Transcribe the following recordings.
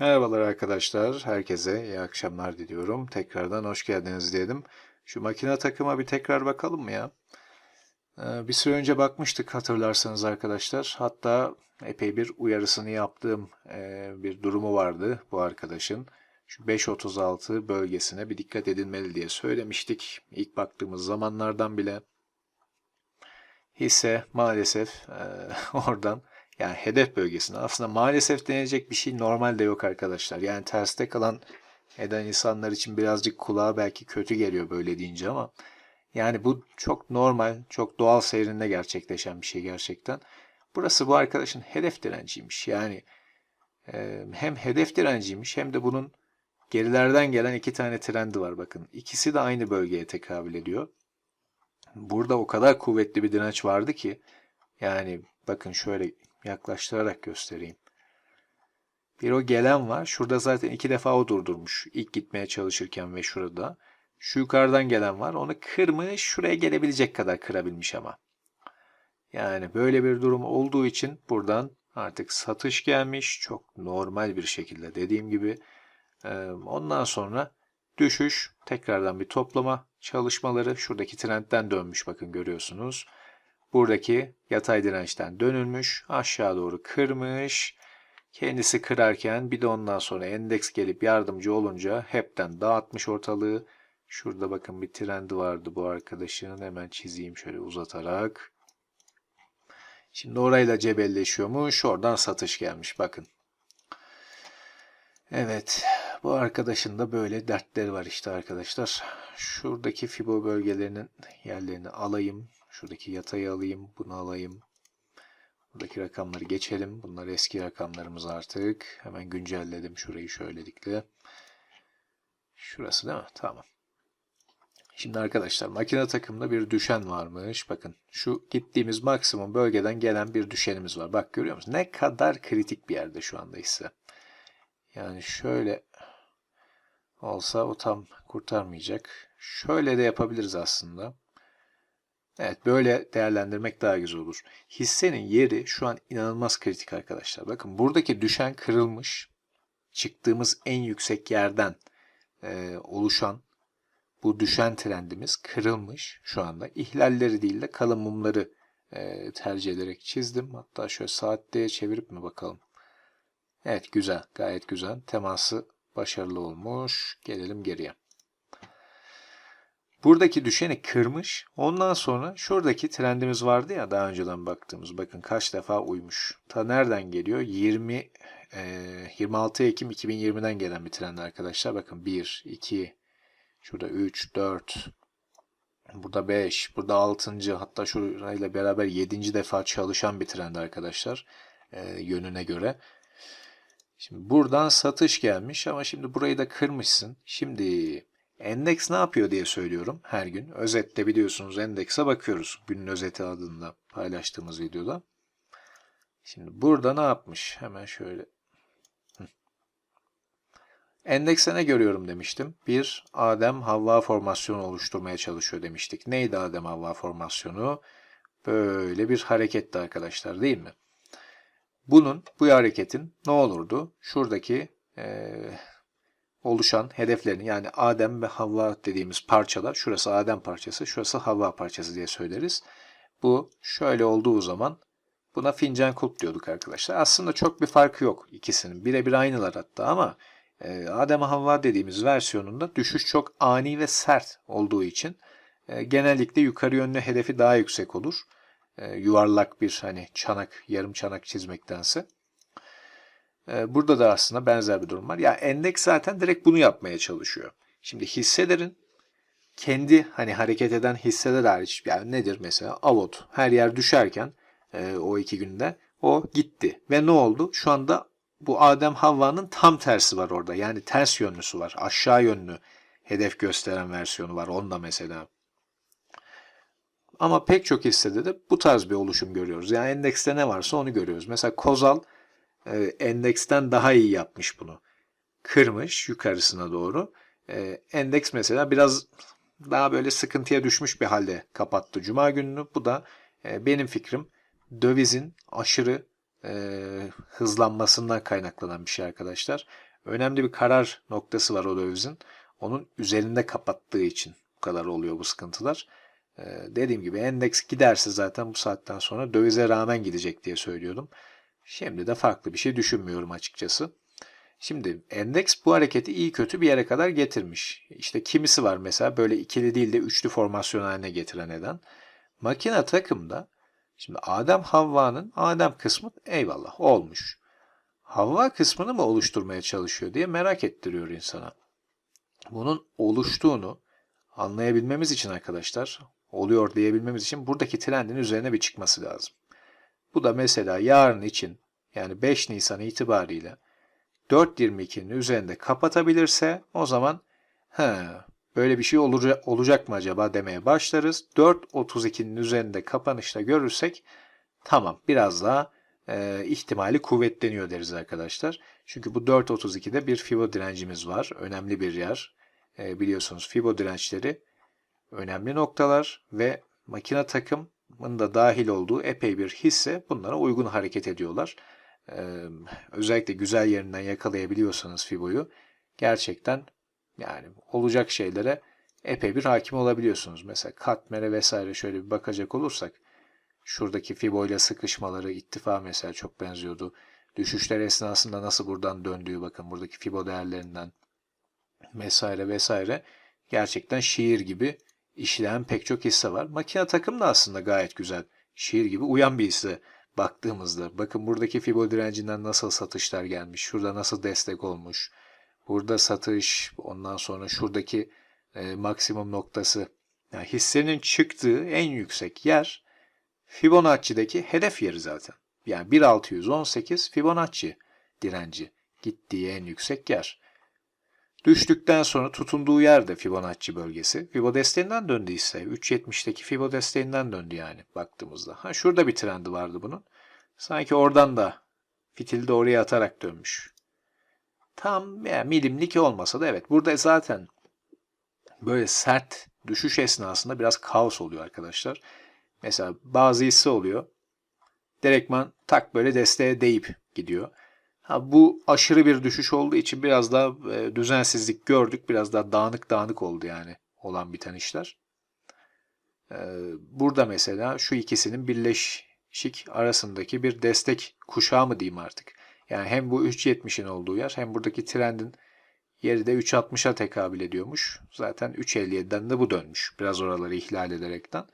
Merhabalar arkadaşlar. Herkese iyi akşamlar diliyorum. Tekrardan hoş geldiniz diyelim. Şu makine takıma bir tekrar bakalım mı ya? Ee, bir süre önce bakmıştık hatırlarsanız arkadaşlar. Hatta epey bir uyarısını yaptığım e, bir durumu vardı bu arkadaşın. Şu 5.36 bölgesine bir dikkat edilmeli diye söylemiştik. İlk baktığımız zamanlardan bile hisse maalesef e, oradan yani hedef bölgesine aslında maalesef denecek bir şey normalde yok arkadaşlar. Yani terste kalan eden insanlar için birazcık kulağa belki kötü geliyor böyle deyince ama yani bu çok normal, çok doğal seyrinde gerçekleşen bir şey gerçekten. Burası bu arkadaşın hedef direnciymiş. Yani e, hem hedef direnciymiş hem de bunun gerilerden gelen iki tane trendi var bakın. İkisi de aynı bölgeye tekabül ediyor. Burada o kadar kuvvetli bir direnç vardı ki yani bakın şöyle yaklaştırarak göstereyim. Bir o gelen var. Şurada zaten iki defa o durdurmuş. İlk gitmeye çalışırken ve şurada. Şu yukarıdan gelen var. Onu kırmış. Şuraya gelebilecek kadar kırabilmiş ama. Yani böyle bir durum olduğu için buradan artık satış gelmiş. Çok normal bir şekilde dediğim gibi. Ondan sonra düşüş. Tekrardan bir toplama çalışmaları. Şuradaki trendten dönmüş bakın görüyorsunuz. Buradaki yatay dirençten dönülmüş. Aşağı doğru kırmış. Kendisi kırarken bir de ondan sonra endeks gelip yardımcı olunca hepten dağıtmış ortalığı. Şurada bakın bir trendi vardı bu arkadaşın. Hemen çizeyim şöyle uzatarak. Şimdi orayla cebelleşiyormuş. Oradan satış gelmiş bakın. Evet. Bu arkadaşın da böyle dertleri var işte arkadaşlar. Şuradaki fibo bölgelerinin yerlerini alayım. Şuradaki yatayı alayım. Bunu alayım. Buradaki rakamları geçelim. Bunlar eski rakamlarımız artık. Hemen güncelledim şurayı şöylelikle. Şurası değil mi? Tamam. Şimdi arkadaşlar makine takımında bir düşen varmış. Bakın şu gittiğimiz maksimum bölgeden gelen bir düşenimiz var. Bak görüyor musunuz? Ne kadar kritik bir yerde şu anda ise. Yani şöyle olsa o tam kurtarmayacak. Şöyle de yapabiliriz aslında. Evet böyle değerlendirmek daha güzel olur. Hissenin yeri şu an inanılmaz kritik arkadaşlar. Bakın buradaki düşen kırılmış. Çıktığımız en yüksek yerden e, oluşan bu düşen trendimiz kırılmış şu anda. İhlalleri değil de kalın mumları e, tercih ederek çizdim. Hatta şöyle saatte çevirip mi bakalım. Evet güzel gayet güzel. Teması başarılı olmuş. Gelelim geriye. Buradaki düşeni kırmış. Ondan sonra şuradaki trendimiz vardı ya daha önceden baktığımız. Bakın kaç defa uymuş. Ta nereden geliyor? 20 e, 26 Ekim 2020'den gelen bir trend arkadaşlar. Bakın 1, 2, şurada 3, 4, burada 5, burada 6. hatta şurayla beraber 7. defa çalışan bir trend arkadaşlar. E, yönüne göre. Şimdi buradan satış gelmiş ama şimdi burayı da kırmışsın. Şimdi Endeks ne yapıyor diye söylüyorum her gün. Özette biliyorsunuz endekse bakıyoruz. Günün özeti adında paylaştığımız videoda. Şimdi burada ne yapmış? Hemen şöyle. Endekse ne görüyorum demiştim. Bir Adem Havva formasyonu oluşturmaya çalışıyor demiştik. Neydi Adem Havva formasyonu? Böyle bir hareketti arkadaşlar değil mi? Bunun, bu hareketin ne olurdu? Şuradaki ee, oluşan hedeflerini yani Adem ve Havva dediğimiz parçalar, şurası Adem parçası, şurası Havva parçası diye söyleriz. Bu şöyle olduğu zaman buna fincan kulp diyorduk arkadaşlar. Aslında çok bir farkı yok ikisinin. Birebir aynılar hatta ama e, Adem Havva dediğimiz versiyonunda düşüş çok ani ve sert olduğu için e, genellikle yukarı yönlü hedefi daha yüksek olur. E, yuvarlak bir hani çanak, yarım çanak çizmektense. Ee, burada da aslında benzer bir durum var. Ya endeks zaten direkt bunu yapmaya çalışıyor. Şimdi hisselerin kendi hani hareket eden hisseler hariç yani nedir mesela Avot her yer düşerken e, o iki günde o gitti ve ne oldu? Şu anda bu Adem Havva'nın tam tersi var orada. Yani ters yönlüsü var. Aşağı yönlü hedef gösteren versiyonu var. Onda mesela. Ama pek çok hissede de bu tarz bir oluşum görüyoruz. Yani endekste ne varsa onu görüyoruz. Mesela Kozal endeksten daha iyi yapmış bunu. Kırmış yukarısına doğru. E, endeks mesela biraz daha böyle sıkıntıya düşmüş bir halde kapattı Cuma gününü. Bu da e, benim fikrim dövizin aşırı hızlanmasından kaynaklanan bir şey arkadaşlar. önemli bir karar noktası var o dövizin. Onun üzerinde kapattığı için bu kadar oluyor bu sıkıntılar. Ee, dediğim gibi endeks giderse zaten bu saatten sonra dövize rağmen gidecek diye söylüyordum. Şimdi de farklı bir şey düşünmüyorum açıkçası. Şimdi endeks bu hareketi iyi kötü bir yere kadar getirmiş. İşte kimisi var mesela böyle ikili değil de üçlü formasyon haline getiren neden. Makine takımda şimdi Adem Havva'nın Adem kısmı eyvallah olmuş. Havva kısmını mı oluşturmaya çalışıyor diye merak ettiriyor insana. Bunun oluştuğunu anlayabilmemiz için arkadaşlar, oluyor diyebilmemiz için buradaki trendin üzerine bir çıkması lazım. Bu da mesela yarın için yani 5 Nisan itibariyle 4.22'nin üzerinde kapatabilirse o zaman he, böyle bir şey olacak, olacak mı acaba demeye başlarız. 4.32'nin üzerinde kapanışta görürsek tamam biraz daha e, ihtimali kuvvetleniyor deriz arkadaşlar. Çünkü bu 4.32'de bir Fibo direncimiz var. Önemli bir yer. E, biliyorsunuz Fibo dirençleri önemli noktalar ve makine takımın da dahil olduğu epey bir hisse bunlara uygun hareket ediyorlar. Ee, özellikle güzel yerinden yakalayabiliyorsanız Fibo'yu gerçekten yani olacak şeylere epey bir hakim olabiliyorsunuz. Mesela katmere vesaire şöyle bir bakacak olursak şuradaki Fibo ile sıkışmaları ittifa mesela çok benziyordu. Düşüşler esnasında nasıl buradan döndüğü bakın buradaki Fibo değerlerinden vesaire vesaire gerçekten şiir gibi işleyen pek çok hisse var. Makine takım da aslında gayet güzel. Şiir gibi uyan bir hisse baktığımızda. Bakın buradaki Fibo direncinden nasıl satışlar gelmiş. Şurada nasıl destek olmuş. Burada satış. Ondan sonra şuradaki e, maksimum noktası. Yani hissenin çıktığı en yüksek yer Fibonacci'deki hedef yeri zaten. Yani 1618 Fibonacci direnci. Gittiği en yüksek yer. Düştükten sonra tutunduğu yer de Fibonacci bölgesi. Fibo desteğinden döndüyse 3.70'teki Fibo desteğinden döndü yani baktığımızda. Ha şurada bir trendi vardı bunun. Sanki oradan da fitili de oraya atarak dönmüş. Tam yani milimlik olmasa da evet. Burada zaten böyle sert düşüş esnasında biraz kaos oluyor arkadaşlar. Mesela bazı hisse oluyor. Direktman tak böyle desteğe değip gidiyor. Ha, bu aşırı bir düşüş olduğu için biraz daha e, düzensizlik gördük. Biraz daha dağınık dağınık oldu yani olan biten işler. E, burada mesela şu ikisinin birleşik arasındaki bir destek kuşağı mı diyeyim artık. Yani hem bu 3.70'in olduğu yer hem buradaki trendin yeri de 3.60'a tekabül ediyormuş. Zaten 3.57'den de bu dönmüş. Biraz oraları ihlal ederekten.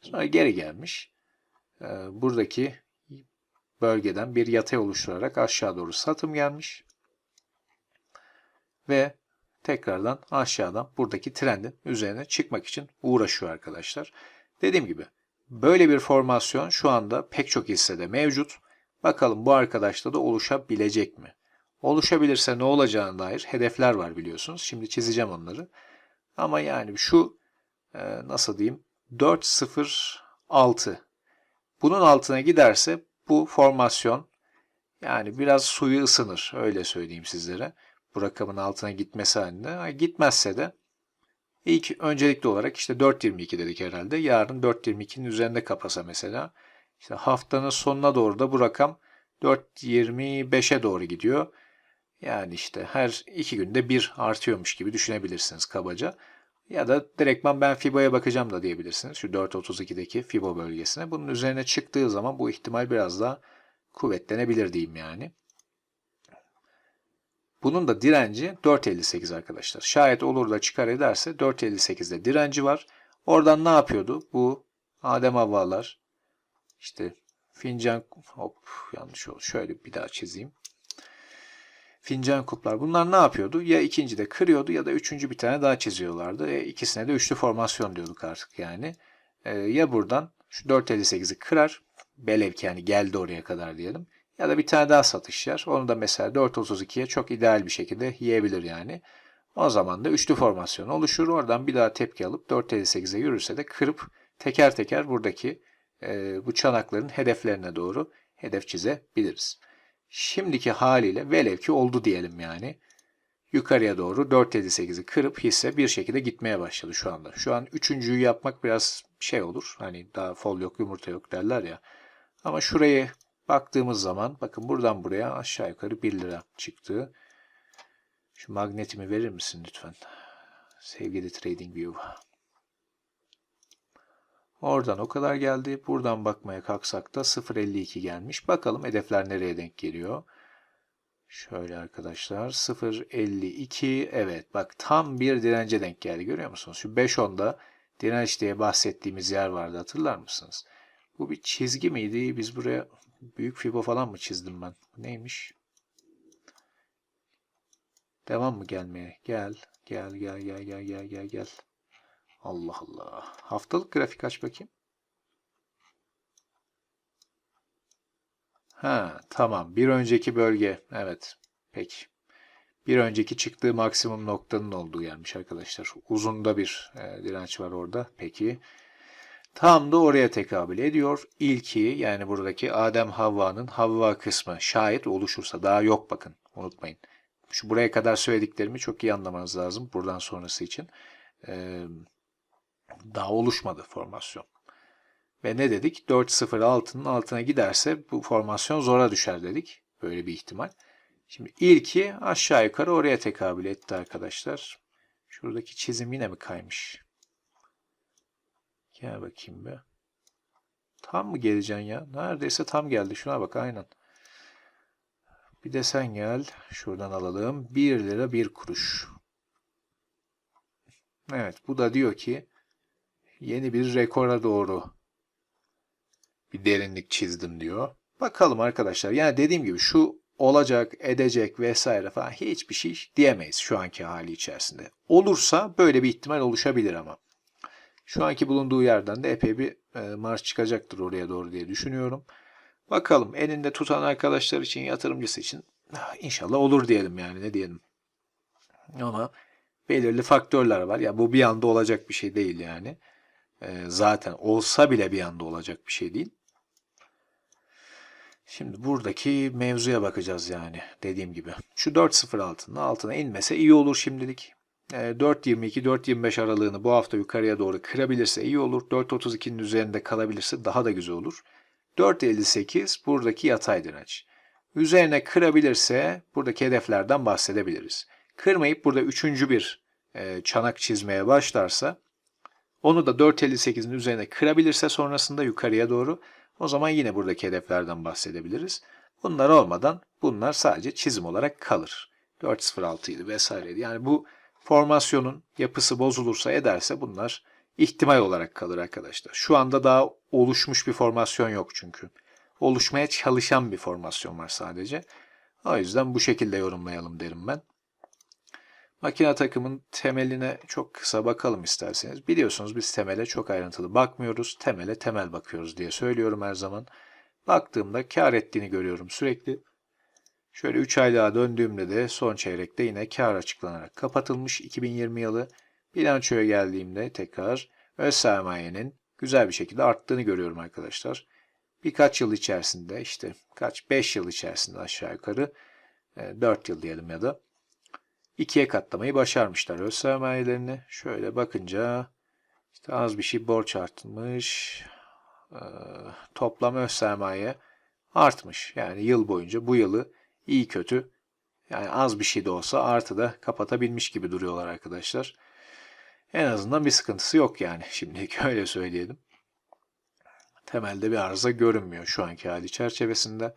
Sonra geri gelmiş. E, buradaki bölgeden bir yatay oluşturarak aşağı doğru satım gelmiş. Ve tekrardan aşağıdan buradaki trendin üzerine çıkmak için uğraşıyor arkadaşlar. Dediğim gibi böyle bir formasyon şu anda pek çok hissede mevcut. Bakalım bu arkadaşta da oluşabilecek mi? Oluşabilirse ne olacağına dair hedefler var biliyorsunuz. Şimdi çizeceğim onları. Ama yani şu nasıl diyeyim 4.06 bunun altına giderse bu formasyon yani biraz suyu ısınır öyle söyleyeyim sizlere. Bu rakamın altına gitmesi halinde. Gitmezse de ilk öncelikli olarak işte 4.22 dedik herhalde. Yarın 4.22'nin üzerinde kapasa mesela. İşte haftanın sonuna doğru da bu rakam 4.25'e doğru gidiyor. Yani işte her iki günde bir artıyormuş gibi düşünebilirsiniz kabaca. Ya da direktman ben Fibo'ya bakacağım da diyebilirsiniz. Şu 4.32'deki Fibo bölgesine. Bunun üzerine çıktığı zaman bu ihtimal biraz daha kuvvetlenebilir diyeyim yani. Bunun da direnci 4.58 arkadaşlar. Şayet olur da çıkar ederse 4.58'de direnci var. Oradan ne yapıyordu? Bu Adem Havvalar işte fincan hop yanlış oldu. Şöyle bir daha çizeyim fincan kuplar. Bunlar ne yapıyordu? Ya ikinci de kırıyordu ya da üçüncü bir tane daha çiziyorlardı. E, ikisine de üçlü formasyon diyorduk artık yani. E, ya buradan şu 4.58'i kırar. Belev ki yani geldi oraya kadar diyelim. Ya da bir tane daha satış yer. Onu da mesela 4.32'ye çok ideal bir şekilde yiyebilir yani. O zaman da üçlü formasyon oluşur. Oradan bir daha tepki alıp 4.58'e yürürse de kırıp teker teker buradaki e, bu çanakların hedeflerine doğru hedef çizebiliriz şimdiki haliyle velev ki oldu diyelim yani. Yukarıya doğru 4.58'i kırıp hisse bir şekilde gitmeye başladı şu anda. Şu an üçüncüyü yapmak biraz şey olur. Hani daha fol yok yumurta yok derler ya. Ama şuraya baktığımız zaman bakın buradan buraya aşağı yukarı 1 lira çıktı. Şu magnetimi verir misin lütfen? Sevgili TradingView. Oradan o kadar geldi. Buradan bakmaya kalksak da 0.52 gelmiş. Bakalım hedefler nereye denk geliyor. Şöyle arkadaşlar 0.52 evet bak tam bir dirence denk geldi görüyor musunuz? Şu 5.10'da direnç diye bahsettiğimiz yer vardı hatırlar mısınız? Bu bir çizgi miydi? Biz buraya büyük fibo falan mı çizdim ben? Neymiş? Devam mı gelmeye? Gel, gel, gel, gel, gel, gel, gel, gel. Allah Allah. Haftalık grafik aç bakayım. Ha, tamam. Bir önceki bölge. Evet. Peki. Bir önceki çıktığı maksimum noktanın olduğu yermiş arkadaşlar. Uzunda bir e, direnç var orada. Peki. Tam da oraya tekabül ediyor. İlki yani buradaki Adem Havva'nın Havva kısmı şayet oluşursa daha yok bakın unutmayın. Şu buraya kadar söylediklerimi çok iyi anlamanız lazım buradan sonrası için. Ee, daha oluşmadı formasyon. Ve ne dedik? 4-0-6'nın altına giderse bu formasyon zora düşer dedik. Böyle bir ihtimal. Şimdi ilki aşağı yukarı oraya tekabül etti arkadaşlar. Şuradaki çizim yine mi kaymış? Gel bakayım be. Tam mı geleceksin ya? Neredeyse tam geldi. Şuna bak aynen. Bir de sen gel. Şuradan alalım. 1 lira 1 kuruş. Evet bu da diyor ki yeni bir rekora doğru bir derinlik çizdim diyor. Bakalım arkadaşlar. Yani dediğim gibi şu olacak, edecek vesaire falan hiçbir şey diyemeyiz şu anki hali içerisinde. Olursa böyle bir ihtimal oluşabilir ama. Şu anki bulunduğu yerden de epey bir e, marş çıkacaktır oraya doğru diye düşünüyorum. Bakalım elinde tutan arkadaşlar için, yatırımcısı için ah, inşallah olur diyelim yani ne diyelim. Ama belirli faktörler var. Ya bu bir anda olacak bir şey değil yani. E, zaten olsa bile bir anda olacak bir şey değil. Şimdi buradaki mevzuya bakacağız yani dediğim gibi. Şu 4.06'nın altına inmese iyi olur şimdilik. 4.22-4.25 aralığını bu hafta yukarıya doğru kırabilirse iyi olur. 4.32'nin üzerinde kalabilirse daha da güzel olur. 4.58 buradaki yatay direnç. Üzerine kırabilirse buradaki hedeflerden bahsedebiliriz. Kırmayıp burada üçüncü bir e, çanak çizmeye başlarsa onu da 4.58'in üzerine kırabilirse sonrasında yukarıya doğru o zaman yine buradaki hedeflerden bahsedebiliriz. Bunlar olmadan bunlar sadece çizim olarak kalır. 4.06 idi vesaireydi. Yani bu formasyonun yapısı bozulursa ederse bunlar ihtimal olarak kalır arkadaşlar. Şu anda daha oluşmuş bir formasyon yok çünkü. Oluşmaya çalışan bir formasyon var sadece. O yüzden bu şekilde yorumlayalım derim ben. Makine takımın temeline çok kısa bakalım isterseniz. Biliyorsunuz biz temele çok ayrıntılı bakmıyoruz. Temele temel bakıyoruz diye söylüyorum her zaman. Baktığımda kar ettiğini görüyorum sürekli. Şöyle 3 aylığa döndüğümde de son çeyrekte yine kar açıklanarak kapatılmış 2020 yılı. Bilançoya geldiğimde tekrar öz sermayenin güzel bir şekilde arttığını görüyorum arkadaşlar. Birkaç yıl içerisinde işte kaç 5 yıl içerisinde aşağı yukarı 4 yıl diyelim ya da ikiye katlamayı başarmışlar öz sermayelerini. Şöyle bakınca işte az bir şey borç artmış. Ee, toplam öz sermaye artmış. Yani yıl boyunca bu yılı iyi kötü yani az bir şey de olsa artı da kapatabilmiş gibi duruyorlar arkadaşlar. En azından bir sıkıntısı yok yani şimdilik öyle söyleyelim. Temelde bir arıza görünmüyor şu anki hali çerçevesinde.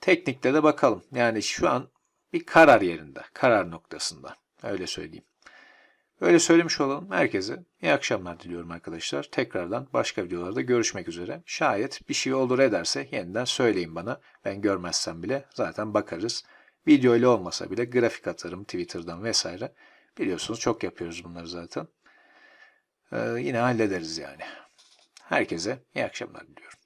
Teknikte de bakalım. Yani şu an bir karar yerinde, karar noktasında. Öyle söyleyeyim. Öyle söylemiş olalım. Herkese iyi akşamlar diliyorum arkadaşlar. Tekrardan başka videolarda görüşmek üzere. Şayet bir şey olur ederse yeniden söyleyin bana. Ben görmezsem bile zaten bakarız. Video ile olmasa bile grafik atarım Twitter'dan vesaire. Biliyorsunuz çok yapıyoruz bunları zaten. Ee, yine hallederiz yani. Herkese iyi akşamlar diliyorum.